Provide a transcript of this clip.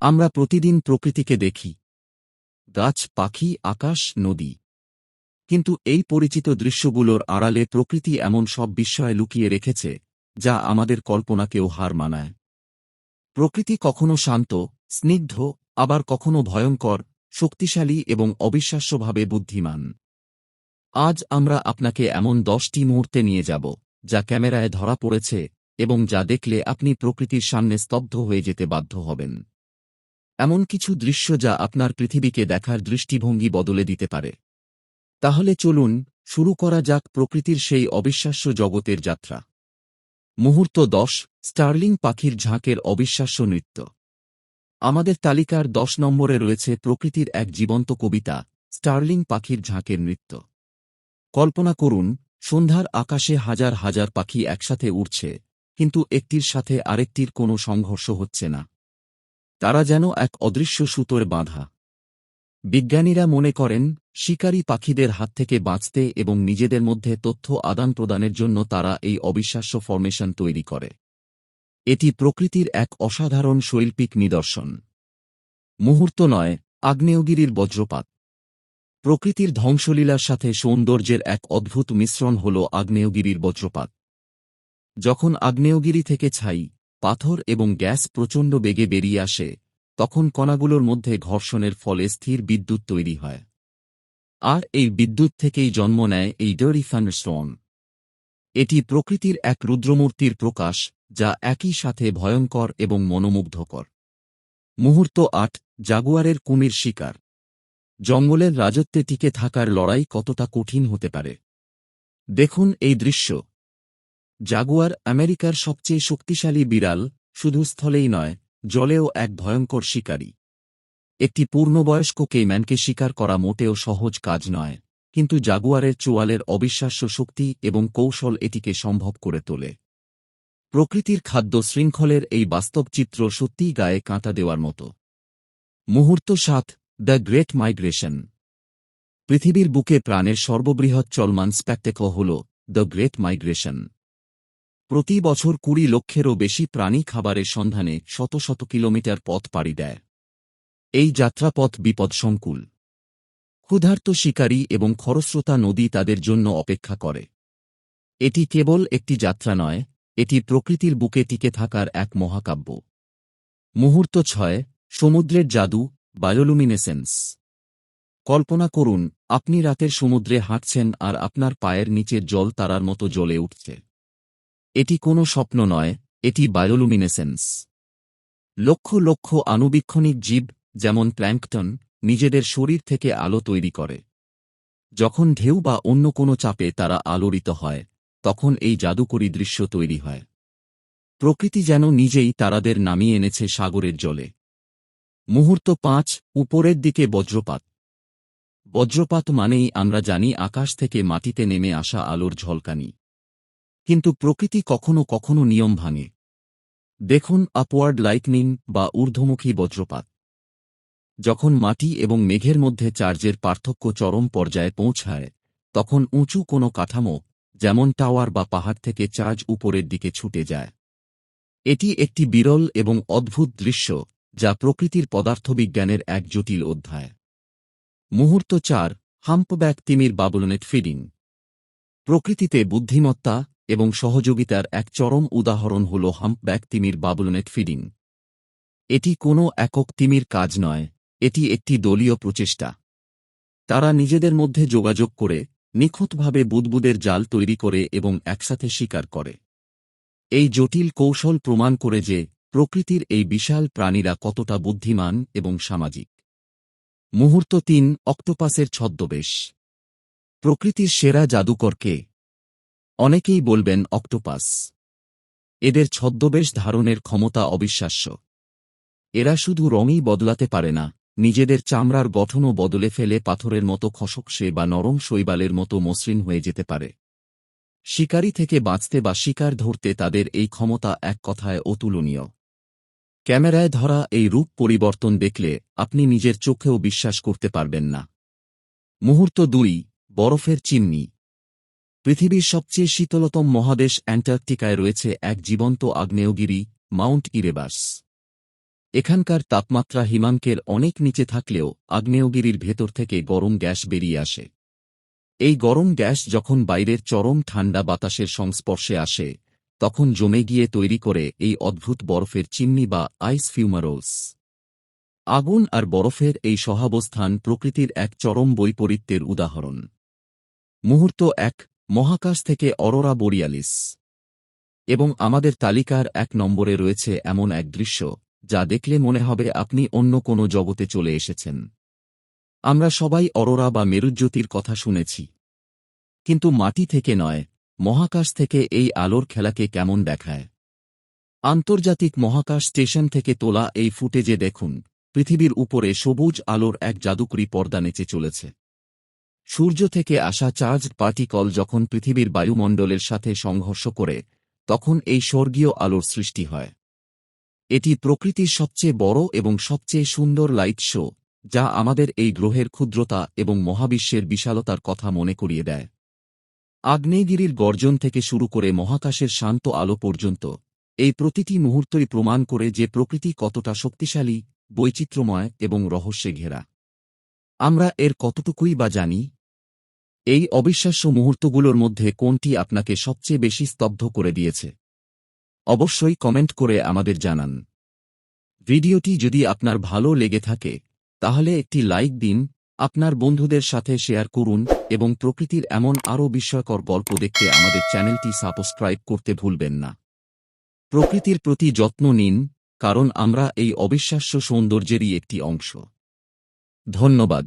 আমরা প্রতিদিন প্রকৃতিকে দেখি। গাছ, পাখি, আকাশ, নদী। কিন্তু এই পরিচিত দৃশ্যগুলোর আড়ালে প্রকৃতি এমন সব বিস্ময় লুকিয়ে রেখেছে, যা আমাদের কল্পনাকেও হার মানায়। প্রকৃতি কখনো শান্ত, স্নিগ্ধ, আবার কখনো ভয়ঙ্কর, শক্তিশালী এবং অবিশ্বাস্যভাবে বুদ্ধিমান। আজ আমরা আপনাকে এমন দশটি মুহূর্তে নিয়ে যাব, যা ক্যামেরায় ধরা পড়েছে এবং যা দেখলে আপনি প্রকৃতির সামনে স্তব্ধ হয়ে যেতে বাধ্য হবেন। এমন কিছু দৃশ্য যা আপনার পৃথিবীকে দেখার দৃষ্টিভঙ্গি বদলে দিতে পারে। তাহলে চলুন শুরু করা যাক প্রকৃতির সেই অবিশ্বাস্য জগতের যাত্রা। মুহূর্ত দশ, স্টার্লিং পাখির ঝাঁকের অবিশ্বাস্য নৃত্য। আমাদের তালিকার দশ নম্বরে রয়েছে প্রকৃতির এক জীবন্ত কবিতা, স্টার্লিং পাখির ঝাঁকের নৃত্য। কল্পনা করুন, সন্ধ্যার আকাশে হাজার হাজার পাখি একসাথে উড়ছে, কিন্তু একটির সাথে আরেকটির কোনো সংঘর্ষ হচ্ছে না। তারা যেন এক অদৃশ্য সুতোর বাঁধা। বিজ্ঞানীরা মনে করেন, শিকারী পাখিদের হাত থেকে বাঁচতে এবং নিজেদের মধ্যে তথ্য আদান প্রদানের জন্য তারা এই অবিশ্বাস্য ফরমেশন তৈরি করে। এটি প্রকৃতির এক অসাধারণ শৈল্পিক নিদর্শন। মুহূর্ত নয়, আগ্নেয়গিরির বজ্রপাত। প্রকৃতির ধ্বংসলীলার সাথে সৌন্দর্যের এক অদ্ভুত মিশ্রণ হল আগ্নেয়গিরির বজ্রপাত। যখন আগ্নেয়গিরি থেকে ছাই পাথর এবং গ্যাস প্রচণ্ড বেগে বেরিয়ে আসে, তখন কণাগুলোর মধ্যে ঘর্ষণের ফলে স্থির বিদ্যুৎ তৈরি হয়। আর এই বিদ্যুৎ থেকেই জন্ম নেয় এই ডেরি স্টোন এটি প্রকৃতির এক রুদ্রমূর্তির প্রকাশ, যা একই সাথে ভয়ঙ্কর এবং মনোমুগ্ধকর। মুহূর্ত আট, জাগুয়ারের কুমির শিকার। জঙ্গলের রাজত্বে টিকে থাকার লড়াই কতটা কঠিন হতে পারে। দেখুন এই দৃশ্য। জাগুয়ার আমেরিকার সবচেয়ে শক্তিশালী বিড়াল শুধু স্থলেই নয়, জলেও এক ভয়ঙ্কর শিকারী। একটি পূর্ণবয়স্ক কেইম্যানকে শিকার করা মোটেও সহজ কাজ নয়, কিন্তু জাগুয়ারের চোয়ালের অবিশ্বাস্য শক্তি এবং কৌশল এটিকে সম্ভব করে তোলে। প্রকৃতির খাদ্য শৃঙ্খলের এই বাস্তব চিত্র সত্যিই গায়ে কাঁটা দেওয়ার মতো। মুহূর্ত সাত, দ্য গ্রেট মাইগ্রেশন। পৃথিবীর বুকে প্রাণের সর্ববৃহৎ চলমান স্প্যাকটেকল হল দ্য গ্রেট মাইগ্রেশন। প্রতি বছর কুড়ি লক্ষেরও বেশি প্রাণী খাবারের সন্ধানে শত শত কিলোমিটার পথ পাড়ি দেয়। এই যাত্রাপথ বিপদসংকুল। ক্ষুধার্ত শিকারী এবং খরস্রোতা নদী তাদের জন্য অপেক্ষা করে। এটি কেবল একটি যাত্রা নয়, এটি প্রকৃতির বুকে টিকে থাকার এক মহাকাব্য। মুহূর্ত ছয়, সমুদ্রের জাদু, বায়োলুমিনেসেন্স। কল্পনা করুন, আপনি রাতের সমুদ্রে হাঁটছেন আর আপনার পায়ের নিচের জল তারার মতো জ্বলে উঠছে। এটি কোনো স্বপ্ন নয়, এটি বায়োলুমিনেসেন্স। লক্ষ লক্ষ আনুবীক্ষণিক জীব, যেমন প্ল্যাঙ্কটন নিজেদের শরীর থেকে আলো তৈরি করে। যখন ঢেউ বা অন্য কোনো চাপে তারা আলোড়িত হয়, তখন এই জাদুকরী দৃশ্য তৈরি হয়। প্রকৃতি যেন নিজেই তারাদের নামিয়ে এনেছে সাগরের জলে। মুহূর্ত পাঁচ, উপরের দিকে বজ্রপাত। বজ্রপাত মানেই আমরা জানি আকাশ থেকে মাটিতে নেমে আসা আলোর ঝলকানি। কিন্তু প্রকৃতি কখনো কখনো নিয়ম ভাঙে। দেখুন আপওয়ার্ড লাইটনিং বা ঊর্ধ্বমুখী বজ্রপাত। যখন মাটি এবং মেঘের মধ্যে চার্জের পার্থক্য চরম পর্যায়ে পৌঁছায়, তখন উঁচু কোনো কাঠামো, যেমন টাওয়ার বা পাহাড় থেকে চার্জ উপরের দিকে ছুটে যায়। এটি একটি বিরল এবং অদ্ভুত দৃশ্য, যা প্রকৃতির পদার্থবিজ্ঞানের এক জটিল অধ্যায়। মুহূর্ত চার, হাম্পব্যাক তিমির বাবলনেট ফিডিং। প্রকৃতিতে বুদ্ধিমত্তা এবং সহযোগিতার এক চরম উদাহরণ হল হাম্পব্যাক তিমির বাবলনেট ফিডিং। এটি কোনো একক তিমির কাজ নয়, এটি একটি দলীয় প্রচেষ্টা। তারা নিজেদের মধ্যে যোগাযোগ করে, নিখুঁতভাবে বুদবুদের জাল তৈরি করে এবং একসাথে শিকার করে। এই জটিল কৌশল প্রমাণ করে যে প্রকৃতির এই বিশাল প্রাণীরা কতটা বুদ্ধিমান এবং সামাজিক। মুহূর্ত তিন, অক্টোপাসের ছদ্মবেশ। প্রকৃতির সেরা জাদুকরকে অনেকেই বলবেন অক্টোপাস। এদের ছদ্মবেশ ধারণের ক্ষমতা অবিশ্বাস্য। এরা শুধু রঙই বদলাতে পারে না, নিজেদের চামড়ার গঠনও বদলে ফেলে পাথরের মতো খসকসে বা নরম শৈবালের মতো মসৃণ হয়ে যেতে পারে। শিকারী থেকে বাঁচতে বা শিকার ধরতে তাদের এই ক্ষমতা এক কথায় অতুলনীয়। ক্যামেরায় ধরা এই রূপ পরিবর্তন দেখলে আপনি নিজের চোখেও বিশ্বাস করতে পারবেন না। মুহূর্ত দুই, বরফের চিমনি। পৃথিবীর সবচেয়ে শীতলতম মহাদেশ অ্যান্টার্কটিকায় রয়েছে এক জীবন্ত আগ্নেয়গিরি, মাউন্ট ইরেবাস এখানকার তাপমাত্রা হিমাঙ্কের অনেক নিচে থাকলেও আগ্নেয়গিরির ভেতর থেকে গরম গ্যাস বেরিয়ে আসে। এই গরম গ্যাস যখন বাইরের চরম ঠান্ডা বাতাসের সংস্পর্শে আসে, তখন জমে গিয়ে তৈরি করে এই অদ্ভুত বরফের চিমনি বা আইস ফিউমারোলস। আগুন আর বরফের এই সহাবস্থান প্রকৃতির এক চরম বৈপরীত্যের উদাহরণ। মুহূর্ত এক মহাকাশ থেকে অরোরা বোরিয়ালিস। এবং আমাদের তালিকার এক নম্বরে রয়েছে এমন এক দৃশ্য, যা দেখলে মনে হবে আপনি অন্য কোনো জগতে চলে এসেছেন। আমরা সবাই অরোরা বা মেরুজ্যোতির কথা শুনেছি। কিন্তু মাটি থেকে নয়, মহাকাশ থেকে এই আলোর খেলাকে কেমন দেখায়? আন্তর্জাতিক মহাকাশ স্টেশন থেকে তোলা এই ফুটেজে দেখুন, পৃথিবীর উপরে সবুজ আলোর এক জাদুকরি পর্দা নেচে চলেছে। সূর্য থেকে আসা চার্জ পার্টিকল যখন পৃথিবীর বায়ুমণ্ডলের সাথে সংঘর্ষ করে, তখন এই স্বর্গীয় আলোর সৃষ্টি হয়। এটি প্রকৃতির সবচেয়ে বড় এবং সবচেয়ে সুন্দর লাইট শো, যা আমাদের এই গ্রহের ক্ষুদ্রতা এবং মহাবিশ্বের বিশালতার কথা মনে করিয়ে দেয়। আগ্নেয়গিরির গর্জন থেকে শুরু করে মহাকাশের শান্ত আলো পর্যন্ত, এই প্রতিটি মুহূর্তই প্রমাণ করে যে প্রকৃতি কতটা শক্তিশালী, বৈচিত্র্যময় এবং রহস্যে ঘেরা। আমরা এর কতটুকুই বা জানি এই অবিশ্বাস্য মুহূর্তগুলোর মধ্যে কোনটি আপনাকে সবচেয়ে বেশি স্তব্ধ করে দিয়েছে? অবশ্যই কমেন্ট করে আমাদের জানান। ভিডিওটি যদি আপনার ভালো লেগে থাকে, তাহলে একটি লাইক দিন, আপনার বন্ধুদের সাথে শেয়ার করুন, এবং প্রকৃতির এমন আরও বিস্ময়কর গল্প দেখতে আমাদের চ্যানেলটি সাবস্ক্রাইব করতে ভুলবেন না। প্রকৃতির প্রতি যত্ন নিন, কারণ আমরা এই অবিশ্বাস্য সৌন্দর্যেরই একটি অংশ। ধন্যবাদ।